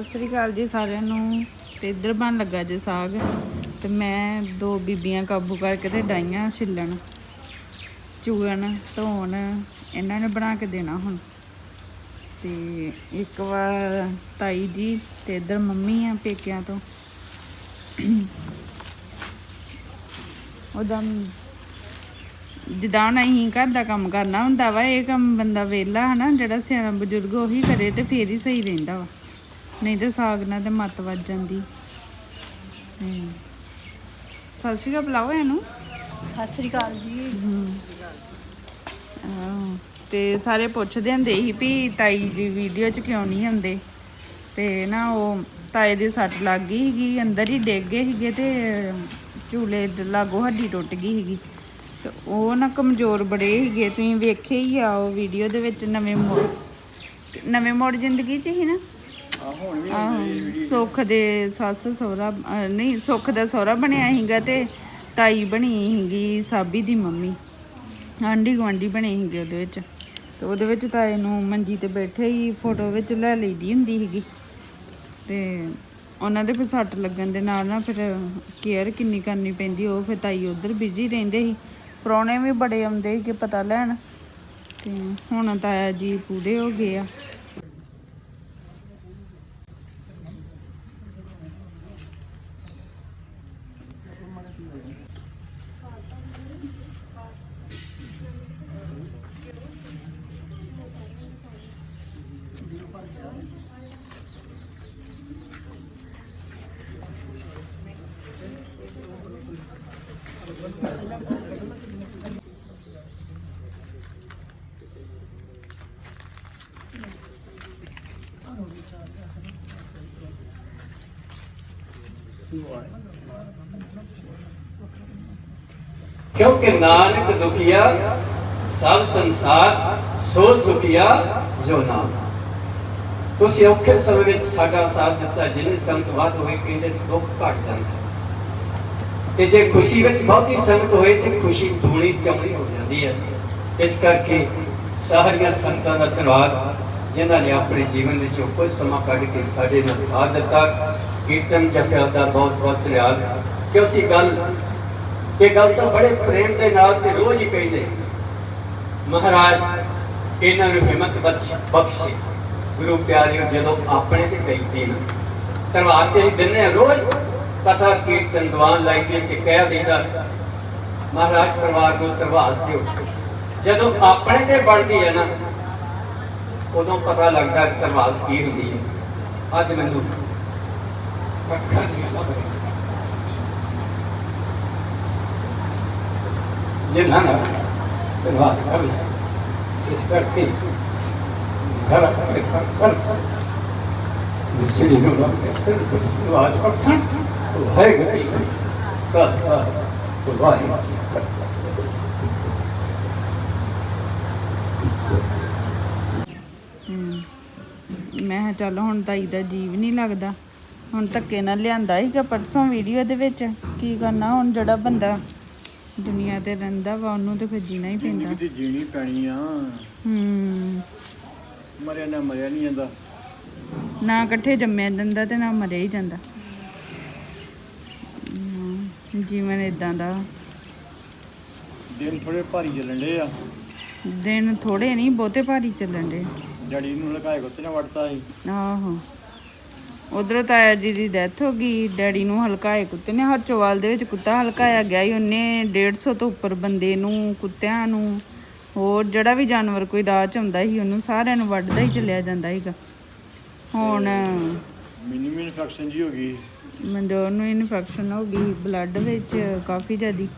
ਸਤਿ ਸ੍ਰੀ ਅਕਾਲ ਜੀ ਸਾਰਿਆਂ ਨੂੰ। ਤੇ ਇੱਧਰ ਬਣ ਲੱਗਾ ਜੇ ਸਾਗ। ਤੇ ਮੈਂ ਦੋ ਬੀਬੀਆਂ ਕਾਬੂ ਕਰਕੇ ਤੇ ਡਾਈਆਂ ਛਿੱਲਣ, ਚੂਰਨ, ਧੋਣ, ਇਹਨਾਂ ਨੇ ਬਣਾ ਕੇ ਦੇਣਾ ਹੁਣ। ਤੇ ਇੱਕ ਵਾਰ ਤਾਈ ਜੀ ਤੇ ਇੱਧਰ ਮੰਮੀ ਆ ਪੇਕਿਆਂ ਤੋਂ। ਉਹਦਾ ਜਿੱਦਾਂ ਅਸੀਂ ਘਰ ਦਾ ਕੰਮ ਕਰਨਾ ਹੁੰਦਾ ਵਾ, ਇਹ ਕੰਮ ਬੰਦਾ ਵਿਹਲਾ ਹਨਾ, ਜਿਹੜਾ ਸਿਆਣਾ ਬਜ਼ੁਰਗ ਉਹੀ ਕਰੇ ਤੇ ਫੇਰ ਹੀ ਸਹੀ ਰਹਿੰਦਾ ਵਾ। ਨਹੀਂ ਤੇ ਸਾਗ ਨਾਲ ਤੇ ਮੱਤ ਵੱਜ ਜਾਂਦੀ। ਹਮ। ਸਤਿ ਸ਼੍ਰੀ ਅਕਾਲ ਬੁਲਾਓ ਇਹਨੂੰ। ਸਤਿ ਸ੍ਰੀ ਅਕਾਲ ਜੀ। ਆਹੋ। ਤੇ ਸਾਰੇ ਪੁੱਛਦੇ ਹੁੰਦੇ ਸੀ ਵੀ ਤਾਈ ਜੀ ਵੀਡੀਓ 'ਚ ਕਿਉਂ ਨਹੀਂ ਆਉਂਦੇ? ਤੇ ਨਾ ਉਹ ਤਾਏ ਦੀ ਸੱਟ ਲੱਗ ਗਈ ਸੀਗੀ ਅੰਦਰ ਹੀ ਡਿੱਗ ਗਏ ਸੀਗੇ ਤੇ ਝੂਲੇ ਦੇ ਲਾਗੋਂ ਹੱਡੀ ਟੁੱਟ ਗਈ ਸੀਗੀ। ਤੇ ਉਹ ਨਾ ਕਮਜ਼ੋਰ ਬੜੇ ਸੀਗੇ ਤੁਸੀਂ ਵੇਖੇ ਹੀ ਆ ਉਹ ਵੀਡੀਓ ਦੇ ਵਿੱਚ ਨਵੇਂ ਮੋੜ ਨਵੇਂ ਮੋੜ ਜ਼ਿੰਦਗੀ 'ਚ ਹੀ ਨਾ। ਆਹੋ, ਸੁੱਖ ਦੇ ਸੱਸ ਸਹੁਰਾ, ਅਹ, ਨਹੀਂ, ਸੁੱਖ ਦਾ ਸਹੁਰਾ ਬਣਿਆ ਸੀਗਾ ਤੇ ਤਾਈ ਬਣੀ ਸੀਗੀ ਸਾਬੀ ਦੀ ਮੰਮੀ। ਆਂਢੀ ਗੁਆਂਢੀ ਬਣੇ ਸੀਗੇ ਉਹਦੇ ਵਿੱਚ। ਤੇ ਉਹਦੇ ਵਿੱਚ ਤਾਏ ਨੂੰ ਮੰਜੀ ਤੇ ਬੈਠੇ ਹੀ ਫੋਟੋ ਵਿੱਚ ਲੈ ਲਈਦੀ ਹੁੰਦੀ ਸੀਗੀ। ਤੇ ਉਹਨਾਂ ਦੇ ਫਿਰ ਸੱਟ ਲੱਗਣ ਦੇ ਨਾਲ ਨਾ ਫਿਰ ਕੇਅਰ ਕਿੰਨੀ ਕਰਨੀ ਪੈਂਦੀ, ਉਹ ਫਿਰ ਤਾਈ ਉਧਰ ਬਿਜ਼ੀ ਰਹਿੰਦੇ ਸੀ। ਪ੍ਰਾਹੁਣੇ ਵੀ ਬੜੇ ਆਉਂਦੇ ਸੀ ਕਿ ਪਤਾ ਲੈਣ। ਤੇ ਹੁਣ ਤਾਇਆ ਜੀ ਪੂਰੇ ਹੋ ਗਏ ਆ। ਕਿਉਂਕਿ ਨਾਨਕ ਦੁਖੀਆ ਸਭ ਸੰਸਾਰ ਸੋ ਸੁਖੀਆ ਜੋ ਨਾਮ ਤੁਸੀਂ ਔਖੇ ਸਮੇਂ ਵਿੱਚ ਸਾਡਾ ਸਾਥ ਦਿੱਤਾ ਜਿੰਨੇ ਸੰਗਤ ਵੱਧ ਹੋਏ ਕਹਿੰਦੇ ਦੁੱਖ ਘਟ ਜਾਂਦਾ ਤੇ ਜੇ ਖੁਸ਼ੀ ਵਿੱਚ ਬਹੁਤੀ ਸੰਗਤ ਹੋਏ ਤੇ ਖੁਸ਼ੀ ਦੂਣੀ ਚੌੜੀ ਹੋ ਜਾਂਦੀ ਹੈ। ਇਸ ਕਰਕੇ ਸਾਰੀਆਂ ਸੰਗਤਾਂ ਦਾ ਧੰਨਵਾਦ, ਜਿਨ੍ਹਾਂ ਨੇ ਆਪਣੇ ਜੀਵਨ ਵਿੱਚੋਂ ਕੁਝ ਸਮਾਂ ਕੱਢ ਕੇ ਸਾਡੇ ਨਾਲ ਸਾਥ ਦਿੱਤਾ। ਕੀਰਤਨ ਜਪਿਆ ਦਾ ਬਹੁਤ ਬਹੁਤ ਧੰਨਵਾਦ। ਕਿ ਅਸੀਂ ਗੱਲ? ਇਹ ਗੱਲ ਤਾਂ ਬੜੇ ਪ੍ਰੇਮ ਦੇ ਨਾਲ ਤੇ ਰੋਜ਼ ਹੀ ਕਹਿੰਦੇ। ਮਹਾਰਾਜ, ਇਹਨਾਂ ਨੂੰ ਹਿੰਮਤ ਬਖਸ਼ ਬਖਸ਼ੇ। ਗੁਰੂ ਪਿਆਰਿਓ, ਜਦੋਂ ਆਪਣੇ ਤੇ ਕਹਿੰਦੇ ਨੇ ਧੰਨਵਾਦ ਤੇ ਅਸੀਂ ਦਿੰਦੇ ਹਾਂ ਰੋਜ਼। ਕਥਾ ਕੀਰਤਨ ਦੀਵਾਨ ਲਾਈ ਕੇ ਕਿ ਕਹਿ ਮਹਾਰਾਜ, ਪਰਿਵਾਰ ਨੂੰ ਧਰਵਾਸ ਦਿਓ। ਜਦੋਂ ਆਪਣੇ ਤੇ ਬਣਦੀ ਹੈ ਨਾ, ਉਦੋਂ ਪਤਾ ਲੱਗਦਾ ਕਿ ਧਰਵਾਸ ਕੀ ਹੁੰਦੀ ਹੈ। ਅੱਜ ਮੈਨੂੰ ਅੱਖਾਂ ਨਹੀਂ ਲੱਭ ਰਹੀਆਂ ਜਿਨ੍ਹਾਂ ਨੇ ਧੰਨਵਾਦ ਕਰ ਲਿਆ ਇਸ ਕਰਕੇ ਘਰ ਆਪਣੇ ਘਰ ਕਰ ਮਿਸਰੀ ਨੂੰ ਲੱਗ ਆਵਾਜ਼ ਹੈ। ਕਸ ਵਾਹੀ। ਮੈਂ ਚੱਲ ਹੁਣ ਤਾਈ ਦਾ ਜੀਵ ਨਹੀਂ ਲੱਗਦਾ। ਹੁਣ ਧੱਕੇ ਨਾਲ ਲਿਆਂਦਾ ਸੀਗਾ ਪਰਸੋਂ ਵੀਡੀਓ ਦੇ ਵਿੱਚ। ਕੀ ਕਰਨਾ ਹੁਣ ਜਿਹੜਾ ਬੰਦਾ ਦੁਨੀਆ ਤੇ ਰਹਿੰਦਾ ਵਾ ਉਹਨੂੰ ਤੇ ਫਿਰ ਜੀਣਾ ਹੀ ਪੈਂਦਾ। ਤੇ ਜੀਣੀ ਪੈਣੀ ਆ। ਹੂੰ। ਮਰਿਆ ਨਾ ਮਰਿਆ ਨਹੀਂ ਜਾਂਦਾ। ਨਾ ਇਕੱਠੇ ਜੰਮਿਆ ਜਾਂਦਾ ਤੇ ਨਾ ਮਰਿਆ ਹੀ ਜਾਂਦਾ। ਜੀਵਨ ਇਦਾਂ ਦਾ। ਦਿਨ ਥੋੜੇ ਭਾਰੀ ਚੱਲਣ ਡੇ ਆ। ਦਿਨ ਥੋੜੇ ਨਹੀਂ ਬਹੁਤੇ ਭਾਰੀ ਚੱਲਣ ਦੇ ਡੈਡੀ ਨੂੰ ਲਗਾਏ ਗੁੱਤੇ ਨਾਲ ਵੜਤਾ ਸੀ ਆਹੋ। ਉਧਰ ਤਾਇਆ ਜੀ ਦੀ ਡੈਥ ਹੋ ਗਈ ਡੈਡੀ ਨੂੰ ਹਲਕਾਏ ਕੁੱਤੇ ਨੇ ਹਰਚੋਵਾਲ ਦੇ ਵਿੱਚ ਕੁੱਤਾ ਹਲਕਾਇਆ ਗਿਆ ਹੀ ਉਹਨੇ 150 ਤੋਂ ਉੱਪਰ ਬੰਦੇ ਨੂੰ ਕੁੱਤਿਆਂ ਨੂੰ ਹੋਰ ਜਿਹੜਾ ਵੀ ਜਾਨਵਰ ਕੋਈ ਰਾਹ ਚ ਆਉਂਦਾ ਸੀ ਉਹਨੂੰ ਸਾਰਿਆਂ ਨੂੰ ਵੱਢਦਾ ਹੀ ਚੱਲਿਆ ਜਾਂਦਾ ਸੀਗਾ। ਹੁਣ ਮੈਨੂੰ ਵੀ ਇਨਫੈਕਸ਼ਨ ਜੀ ਹੋ ਗਈ। ਮੰਡੋਰ ਨੂੰ ਇਨਫੈਕਸ਼ਨ ਹੋ ਗਈ ਬਲੱਡ ਵਿੱਚ ਕਾਫੀ ਜ਼ਿਆਦੀ।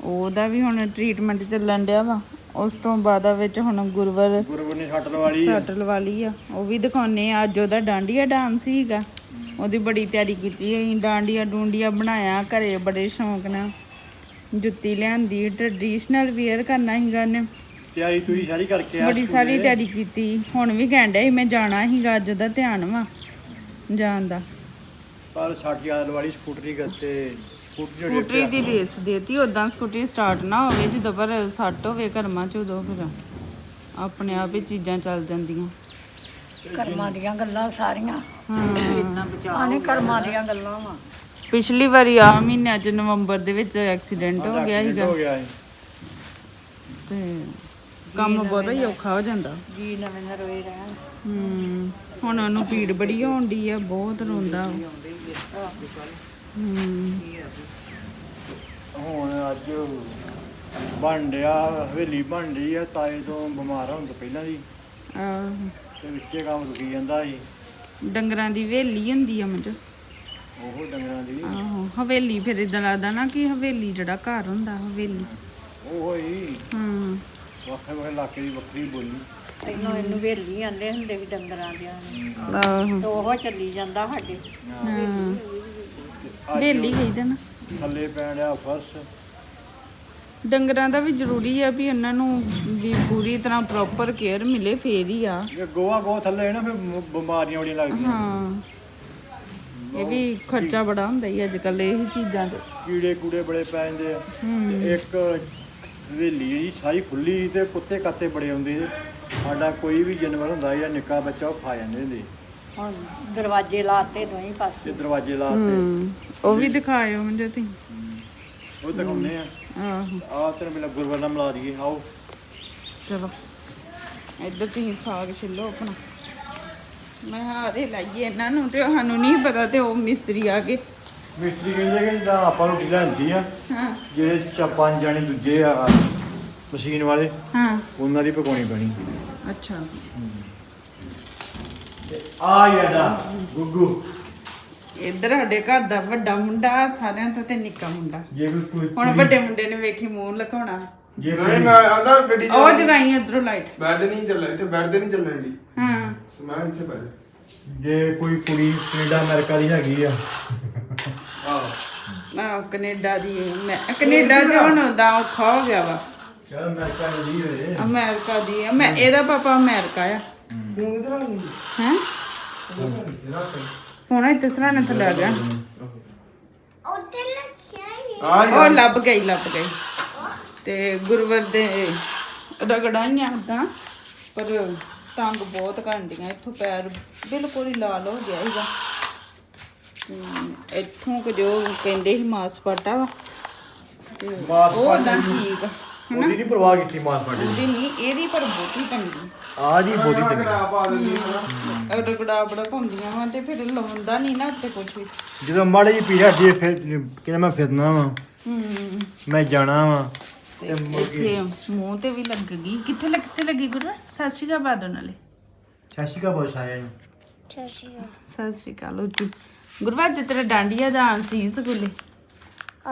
ਉਹਦਾ ਵੀ ਹੁਣ ਟ੍ਰੀਟਮੈਂਟ ਚੱਲਣ ਡਿਆ ਵਾ। ਉਸ ਤੋਂ ਬਾਅਦ ਵਿੱਚ ਹੁਣ ਗੁਰਵਰ ਗੁਰਵਰ ਨੇ ਛੱਟ ਲਵਾ ਲਈ ਸੱਟ ਲਵਾ ਲਈ ਆ। ਉਹ ਵੀ ਦਿਖਾਉਨੇ ਆ। ਅੱਜ ਉਹਦਾ ਡਾਂਡੀਆ ਡਾਂਸ ਸੀਗਾ ਉਹਦੀ ਬੜੀ ਤਿਆਰੀ ਕੀਤੀ ਅਸੀਂ ਡਾਂਡੀਆ ਡੂੰਡੀਆ ਬਣਾਇਆ। ਘਰੇ ਬੜੇ ਸ਼ੌਂਕ ਨਾਲ ਜੁੱਤੀ ਲਿਆਂਦੀ। ਟ੍ਰੈਡੀਸ਼ਨਲ ਵੇਅਰ ਕਰਨਾ ਸੀਗਾ ਉਹਨੇ। ਤਿਆਰੀ ਤੁਰੀ ਸਾਰੀ ਕਰਕੇ ਆ ਬੜੀ ਸਾਰੀ ਤਿਆਰੀ ਕੀਤੀ। ਹੁਣ ਵੀ ਕਹਿਣ ਡਿਆ ਸੀ ਮੈਂ ਜਾਣਾ ਸੀਗਾ। ਅੱਜ ਉਹਦਾ ਧਿਆਨ ਵਾ ਜਾਣ ਦਾ। ਪਰ ਛੱਟ ਯਾਦ ਲਵਾ ਲਈ ਸਕੂਟਰੀ ਗੱਤੇ ਸਕੂਟਰੀ ਦੀ ਰੇਸ ਦੇਤੀ ਉਦਾਂ ਸਕੂਟਰੀ ਸਟਾਰਟ ਨਾ ਹੋਵੇ ਜਦੋਂ ਪਰ ਸੱਟ ਹੋਵੇ ਕਰਮਾਂ ਚ ਉਦੋਂ ਫਿਰ ਆਪਣੇ ਆਪ ਹੀ ਚੀਜ਼ਾਂ ਚੱਲ ਜਾਂਦੀਆਂ। ਕਰਮਾਂ ਦੀਆਂ ਗੱਲਾਂ ਸਾਰੀਆਂ। ਹਾਂ। ਆਨੇ ਕਰਮਾਂ ਦੀਆਂ ਗੱਲਾਂ ਵਾ। ਪਿਛਲੀ ਵਾਰੀ ਆ ਮਹੀਨਿਆਂ ਚ ਨਵੰਬਰ ਦੇ ਵਿੱਚ ਐਕਸੀਡੈਂਟ ਹੋ ਗਿਆ ਸੀਗਾ। ਹੋ ਗਿਆ ਸੀ ਤੇ ਕੰਮ ਬਹੁਤਾ ਹੀ ਔਖਾ ਹੋ ਜਾਂਦਾ। ਜੀ ਨਵੇਂ ਨਰੋਏ ਰਹਿਣ। ਹੂੰ ਹੁਣ ਉਹਨੂੰ ਪੀੜ ਬੜੀ ਹੋਣ ਡਈ ਆ ਬਹੁਤ ਰੋਂਦਾ। ਉਹ। ਹੂੰ। ਹੁਣ ਅੱਜ ਬਣ ਹਵੇਲੀ ਬਣ ਰਹੀ ਆ ਤਾਏ ਤੋਂ ਬਿਮਾਰ ਹੋਣ ਤੋਂ ਪਹਿਲਾਂ ਦੀ ਆਹ, ਤੇ ਵਿੱਚੇ ਕੰਮ ਰੁਕੀ ਜਾਂਦਾ ਸੀ। ਡੰਗਰਾਂ ਦੀ ਹਵੇਲੀ ਹੁੰਦੀ ਆ ਮੁੰਜ। ਉਹ ਡੰਗਰਾਂ ਦੀ। ਆਹੋ ਹਵੇਲੀ ਫਿਰ ਇਦਾਂ ਲੱਗਦਾ ਨਾ ਕਿ ਹਵੇਲੀ ਜਿਹੜਾ ਘਰ ਹੁੰਦਾ ਹਵੇਲੀ। ਉਹ ਹੋਈ। ਹੂੰ। ਵੱਖਰੇ ਵੱਖਰੇ ਇਲਾਕੇ ਦੀ ਵੱਖਰੀ ਬੋਲੀ। ਪਹਿਲਾਂ ਇਹਨੂੰ ਵੇਲੀ ਆਂਦੇ ਹੁੰਦੇ ਸੀ ਡੰਗਰਾਂ ਦਿਆਂ ਨੂੰ ਆਹੋ। ਤੇ ਉਹ ਚੱਲੀ ਜਾਂਦਾ ਸਾਡੇ। ਹਾਂ। ਅੱਜ ਹਵੇਲੀ ਕਹਿੰਦਾ ਨਾ। ਥੱਲੇ ਪੈਣ ਡਿਆ ਫਰਸ਼। ਡੰਗਰਾਂ ਦਾ ਵੀ ਜ਼ਰੂਰੀ ਆ ਵੀ ਉਹਨਾਂ ਨੂੰ ਵੀ ਪੂਰੀ ਤਰ੍ਹਾਂ ਪ੍ਰੋਪਰ ਕੇਅਰ ਮਿਲੇ ਫੇਰ ਹੀ ਆ। ਜੇ ਗੋਆ ਗੋ ਥੱਲੇ ਨਾ ਫਿਰ ਮ- ਬਿਮਾਰੀਆਂ ਬੜੀਆਂ ਲੱਗਦੀਆਂ। ਹਾਂ। ਇਹ ਵੀ ਖਰਚਾ ਬੜਾ ਹੁੰਦਾ ਹੀ ਅੱਜ ਕੱਲ ਇਹ ਚੀਜ਼ਾਂ ਤੇ। ਕੀੜੇ ਕੂੜੇ ਬੜੇ ਪੈ ਜਾਂਦੇ ਆ। ਇੱਕ ਹਵੇਲੀ ਜੀ ਸਾਰੀ ਖੁੱਲੀ ਤੇ ਕੁੱਤੇ ਕਾਤੇ ਬੜੇ ਆਉਂਦੇ ਨੇ। ਸਾਡਾ ਕੋਈ ਵੀ ਜਾਨਵਰ ਹੁੰਦਾ ਜਾਂ ਨਿੱਕਾ ਬੱਚਾ ਉਹ ਖਾ ਜਾਂਦੇ ਹੁੰਦੇ ਹੁਣ ਦਰਵਾਜ਼ੇ ਲਾਤੇ ਦੋਹੀਂ ਤੇ ਪਾਸੇ ਦਰਵਾਜ਼ੇ ਲਾਤੇ। ਹੂੰ ਉਹ ਵੀ ਦਿਖਾਇਓ ਮੈਨੂੰ ਤੁਸੀਂ। ਉਹ ਦਿਖਾਉਂਦੇ ਆ। ਆਹੋ। ਆਹ ਤੇਰੇ ਮੇਲਾ ਗੁਰਵਰਨਾ ਮਿਲਾ ਦਈਏ ਆਓ। ਚਲੋ। ਇੱਧਰ ਤੁਸੀਂ ਸਾਗ ਛਿੱਲੋ ਆਪਣਾ। ਮੈਂ ਹਾਰੇ ਲਾਈਏ ਇਹਨਾਂ ਨੂੰ ਤੇ ਸਾਨੂੰ ਨਹੀਂ ਪਤਾ ਤੇ ਉਹ ਮਿਸਤਰੀ ਆ ਗਏ। ਮਿਸਤਰੀ ਕਹਿੰਦੇ ਕਿ ਜਿੱਦਾਂ ਆਪਾਂ ਰੋਟੀ ਲੈਂਦੀ ਆ ਹਾਂ। ਜਿਹੜੇ ਚਾ ਪੰਜ ਜਾਣੇ ਦੂਜੇ ਆ ਮਸ਼ੀਨ ਵਾਲੇ ਹਾਂ। ਉਹਨਾਂ ਦੀ ਪਕਾਉਣੀ ਪੈਣੀ। ਅੱਛਾ। ਤੇ ਆ ਯਾਦਾ ਗੁੱਗੂ। ਇੱਧਰ ਸਾਡੇ ਘਰ ਦਾ ਵੱਡਾ ਮੁੰਡਾ ਸਾਰਿਆਂ ਤੋਂ ਤੇ ਨਿੱਕਾ ਮੁੰਡਾ। ਜੇ ਵੀ ਕੋਈ ਹੁਣ ਵੱਡੇ ਮੁੰਡੇ ਨੇ ਵੇਖੀ ਮੂੰਹ ਲਕਾਉਣਾ। ਜੇ ਨਹੀਂ ਕੋਈ ਮੈਂ ਆਂਦਾ ਗੱਡੀ ਉਹ ਜਗਾਈ ਉਧਰੋਂ ਲਾਈਟ। ਬੈੱਡ ਨਹੀਂ ਚੱਲਣਾ ਇੱਥੇ ਬੈੱਡ ਤੇ ਨਹੀਂ ਚੱਲਣ ਦੀ। ਹਾਂ। ਮੈਂ ਇੱਥੇ ਬੈਠ ਜੇ ਕੋਈ ਕੁੜੀ ਕੈਨੇਡਾ ਅਮਰੀਕਾ ਦੀ ਹੈਗੀ ਆ ਆਹ। ਨਾ ਕੈਨੇਡਾ ਦੀ ਮੈਂ ਕੈਨੇਡਾ ਚ ਹੁਣ ਦਾ ਔਖਾ ਹੋ ਗਿਆ ਵਾ। ਚਲ ਅਮਰੀਕਾ ਦੀ ਹੋਏ। ਅਮਰੀਕਾ ਦੀ। ਮੈਂ ਇਹਦਾ ਪਾਪਾ ਅਮਰੀਕਾ ਆ। ਫੋਨ ਇਧਰ ਆ ਨਹੀਂ ਹੈ? ਫੋਨ ਇੱਥੇ ਸਰਾਣੇ ਥੱਲੇ ਆ ਗਿਆ। ਆ ਉਹ ਲੱਭ ਗਈ ਲੱਭ ਗਈ। ਤੇ ਗੁਰਵਰ ਦੇ ਰਗੜਾਈਆਂ ਉਦਾਂ ਪਰ ਤੰਗ ਬਹੁਤ ਕਰਦੀਆਂ ਇੱਥੋਂ ਪੈਰ ਬਿਲਕੁਲ ਹੀ ਲਾਲ ਹੋ ਗਿਆ ਸੀਗਾ। ਹਮ, ਇੱਥੋਂ ਕੁ ਜੋ ਕਹਿੰਦੇ ਸੀ ਮਾਸਪਾਟਾ ਵਾ। ਤੇ ਉਹ ਠੀਕ ਆ, ਹਨਾ? ਉਹਦੀ ਨਹੀਂ ਪਰਵਾਹ ਕੀਤੀ ਮਾਸ ਪਾਟੇ ਉਹਦੀ ਨਹੀਂ ਇਹਦੀ ਪਰ ਬਹੁਤੀ ਤੰਗੀ ਆ ਜੀ ਤੇ ਕਰਾ ਪਾ ਦਿੰਦੀ ਹਾਂ ਰਗੜਾ ਬੜਾ ਪਾਉਂਦੀਆਂ ਵਾ ਤੇ ਫਿਰ ਲਾਉਂਦਾ ਨਹੀਂ ਨਾ ਉੱਤੇ ਕੁਛ ਵੀ। ਜਦੋਂ ਮਾੜੇ ਜੀ ਪੀੜਾ ਜੇ ਫਿਰ ਕਹਿੰਦਾ ਮੈਂ ਫਿਰਨਾ ਵਾ। ਹੂੰ। ਮੈਂ ਜਾਣਾ ਵਾ। ਤੇ ਇੱਥੇ ਮੂੰਹ ਤੇ ਵੀ ਲੱਗ ਗਈ। ਕਿੱਥੇ ਲੱਗ ਕਿੱਥੇ ਲੱਗੀ ਗੁਰੂ ਸਤਿ ਸ਼੍ਰੀ ਅਕਾਲ ਬਾਦੋ ਨਾਲੇ ਸਤਿ ਕਾ ਬਹੁਤ ਸਾਰਿਆਂ ਨੂੰ। ਸਤਿ ਸ਼੍ਰੀ ਅਕਾਲ। ਉੱਚੀ ਗੁਰਵਾਜ ਤੇਰਾ ਡਾਂਡੀਆ ਦਾ ਆਨ ਸੀ ਸਕੂਲੇ।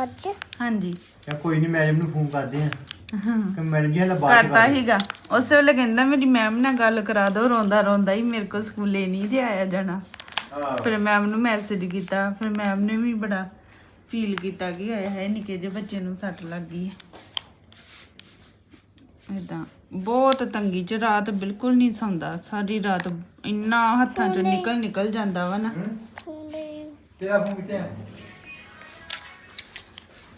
ਅੱਜ? ਹਾਂਜੀ। ਜਾਂ ਕੋਈ ਨਹੀਂ ਮੈਡਮ ਨੂੰ ਫੋਨ ਕਰਦੇ ਆ। ਹਾਂ। ਕਿ ਮੈਡਮ ਜੀ ਹਲਾ ਬਾਤ ਕਰਤਾ ਹੀਗਾ ਉਸ ਵੇਲੇ ਕਹਿੰਦਾ ਮੇਰੀ ਮੈਮ ਨਾਲ ਗੱਲ ਕਰਾ ਦਿਓ ਰੋਂਦਾ ਰੋਂਦਾ ਹੀ ਮੇਰੇ ਕੋਲ ਸਕੂਲੇ ਨਹੀਂ ਜੇ ਆਇਆ ਜਾਣਾ। ਫਿਰ ਮੈਮ ਨੂੰ ਮੈਸੇਜ ਕੀਤਾ ਫਿਰ ਮੈਮ ਨੇ ਵੀ ਬੜਾ ਫੀਲ ਕੀਤਾ ਕਿ ਆਇਆ ਹੈ ਨਿੱਕੇ ਜਿਹੇ ਬੱਚੇ ਨੂੰ ਸੱਟ ਲੱਗ ਗਈ ਹੈ। ਏਦਾਂ। ਬਹੁਤ ਤੰਗੀ ਚ ਰਾਤ ਬਿਲਕੁਲ ਨਹੀਂ ਸੌਂਦਾ। ਸਾਰੀ ਰਾਤ ਇੰਨਾ ਹੱਥਾਂ ਚੋਂ ਨਿਕਲ ਨਿਕਲ ਜਾਂਦਾ ਵਾ ਨਾ। ਤੇਰਾ ਫੋਨ ਕਿੱਥੇ ਆ।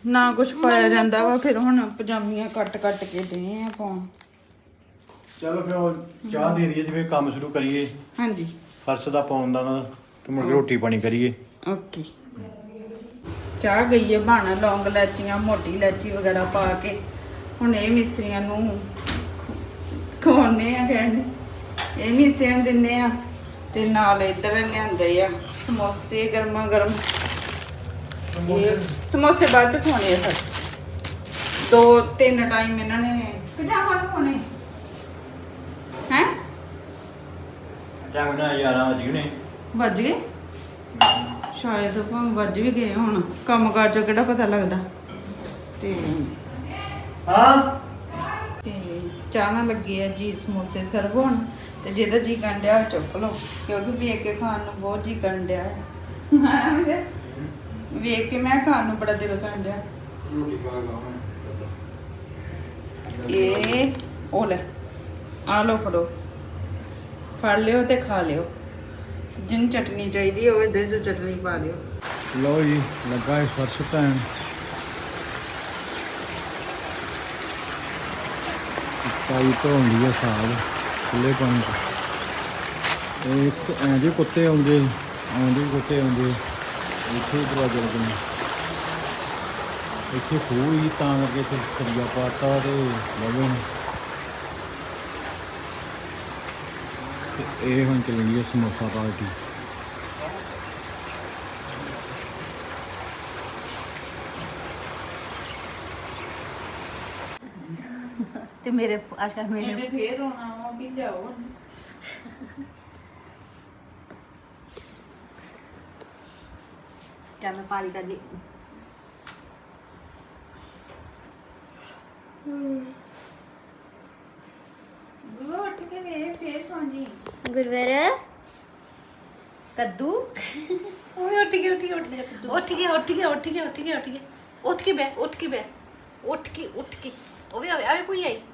ਨਾ ਕੁਝ ਪਾਇਆ ਜਾਂਦਾ ਵਾ ਫਿਰ ਹੁਣ ਪਜਾਮੀਆਂ ਕੱਟ ਕੱਟ ਕੇ ਦੇ ਆ ਪਾਉਣ। ਚਲੋ ਫਿਰ ਉਹ ਚਾਹ ਦੇ ਦਈਏ ਜਿਵੇਂ ਕੰਮ ਸ਼ੁਰੂ ਕਰੀਏ। ਹਾਂਜੀ। ਫਰਸ਼ ਦਾ ਪਾਉਣ ਦਾ ਨਾ ਤੇ ਮੁੜ ਕੇ ਰੋਟੀ ਪਾਣੀ ਕਰੀਏ। ਓਕੇ। ਚਾਹ ਗਈ ਹੈ ਬਾਣਾ ਲੌਂਗ ਲੈਚੀਆਂ ਮੋਟੀ ਲੈਚੀ ਵਗੈਰਾ ਪਾ ਕੇ। ਹੁਣ ਇਹ ਮਿਸਤਰੀਆਂ ਨੂੰ ਖਵਾਉਣੇ ਆ ਕਹਿੰਦੇ ਇਹ ਮਿਸਤਰੀਆਂ ਨੂੰ ਦਿੰਨੇ ਆ ਤੇ ਨਾਲ ਇੱਧਰ ਲਿਆਂਦੇ ਆ ਸਮੋਸੇ ਗਰਮਾ ਗਰਮ ਇਹ ਸਮੋਸੇ ਬਾਅਦ ਚ ਖਵਾਉਣੇ ਆ ਸਰ। ਦੋ ਤਿੰਨ ਟਾਈਮ ਇਹਨਾਂ ਨੇ ਪਜਾਮਾ ਖਵਾਉਣੇ? ਹੈ? ਟਾਈਮ ਨਾ 11 ਵਜੇ ਨੇ। ਵੱਜ ਗਏ? ਸ਼ਾਇਦ ਭਾਵੇਂ ਵੱਜ ਵੀ ਗਏ ਹੁਣ। ਕੰਮ ਕਾਰ ਚ ਕਿਹੜਾ ਪਤਾ ਲੱਗਦਾ। ਤੇ ਹਾਂ। ਤੇ ਚਾਹ ਨਾਲ ਲੱਗੇ ਆ ਜੀ ਸਮੋਸੇ ਸਰਵ ਹੋਣ ਤੇ ਜਿਹਦਾ ਜੀ ਕੰਡਿਆ ਚੁੱਕ ਲਓ ਕਿਉਂਕਿ ਵੇਖ ਕੇ ਖਾਣ ਨੂੰ ਬਹੁਤ ਜੀ ਕੰਡਿਆ ਹੈ। ਹਾਂ ਮੁਝੇ ਵੇਖ ਕੇ ਮੈਂ ਖਾਣ ਨੂੰ ਬੜਾ ਦਿਲ ਕੰਡਿਆ ਰੋਟੀ ਖਾ ਗਾ ਇਹ ਉਹ ਲੈ ਆ ਲਓ ਫੜੋ। ਫੜ ਲਿਓ ਤੇ ਖਾ ਲਿਓ। ਜਿੰਨ ਚਟਨੀ ਚਾਹੀਦੀ ਹੋਵੇ ਇਹਦੇ ਚ ਚਟਨੀ ਪਾ ਲਿਓ। ਲਓ ਜੀ ਲੱਗਾ ਇਸ ਫਰਸ਼ ਪੈਣ ਤਾਈ ਧੋਂਦੀ ਆ ਸਾਗ ਖੁੱਲੇ ਪਾਣੀ ਚ। ਇੱਕ ਐਂ ਦੇ ਕੁੱਤੇ ਆਉਂਦੇ, ਐਂ ਦੇ ਕੁੱਤੇ ਆਉਂਦੇ, ਇੱਥੇ ਹੀ ਦਰਵਾਜ਼ੇ ਲੱਗਣੇ ਇੱਥੇ ਖੂਹ ਹੀ ਤਾਂ ਕਰਕੇ ਇੱਥੇ ਸਰੀਆ ਪਾਤਾ ਤੇ ਲਵੇ ਤੇ ਇਹ ਹੁਣ ਚੱਲਣੀ ਹੈ ਸਮੋਸਾ ਪਾਰਟੀ। ਤੇ ਮੇਰੇ ਆਸ਼ਾ ਮੇਰੇ ਇਹਨੇ ਫੇਰ ਆਉਣਾ ਵਾ ਵੀ ਜਾਓ ਚੱਲ ਮੈਂ ਪਾਰੀ ਕਰ ਲਈ ਉਹ ਉੱਠ ਕੇ ਵੇ ਫੇਰ ਸੌਂ ਜੀ ਗੁਰਵਰ ਕੱਦੂ ਓਏ ਉੱਠ ਗਿਆ ਉੱਠ ਗਿਆ ਉੱਠ ਗਿਆ ਉੱਠ ਗਿਆ ਉੱਠ ਗਿਆ ਉੱਠ ਗਿਆ ਉੱਠ ਗਿਆ ਉੱਠ ਗਿਆ ਉੱਠ ਕੇ ਬੈ ਉੱਠ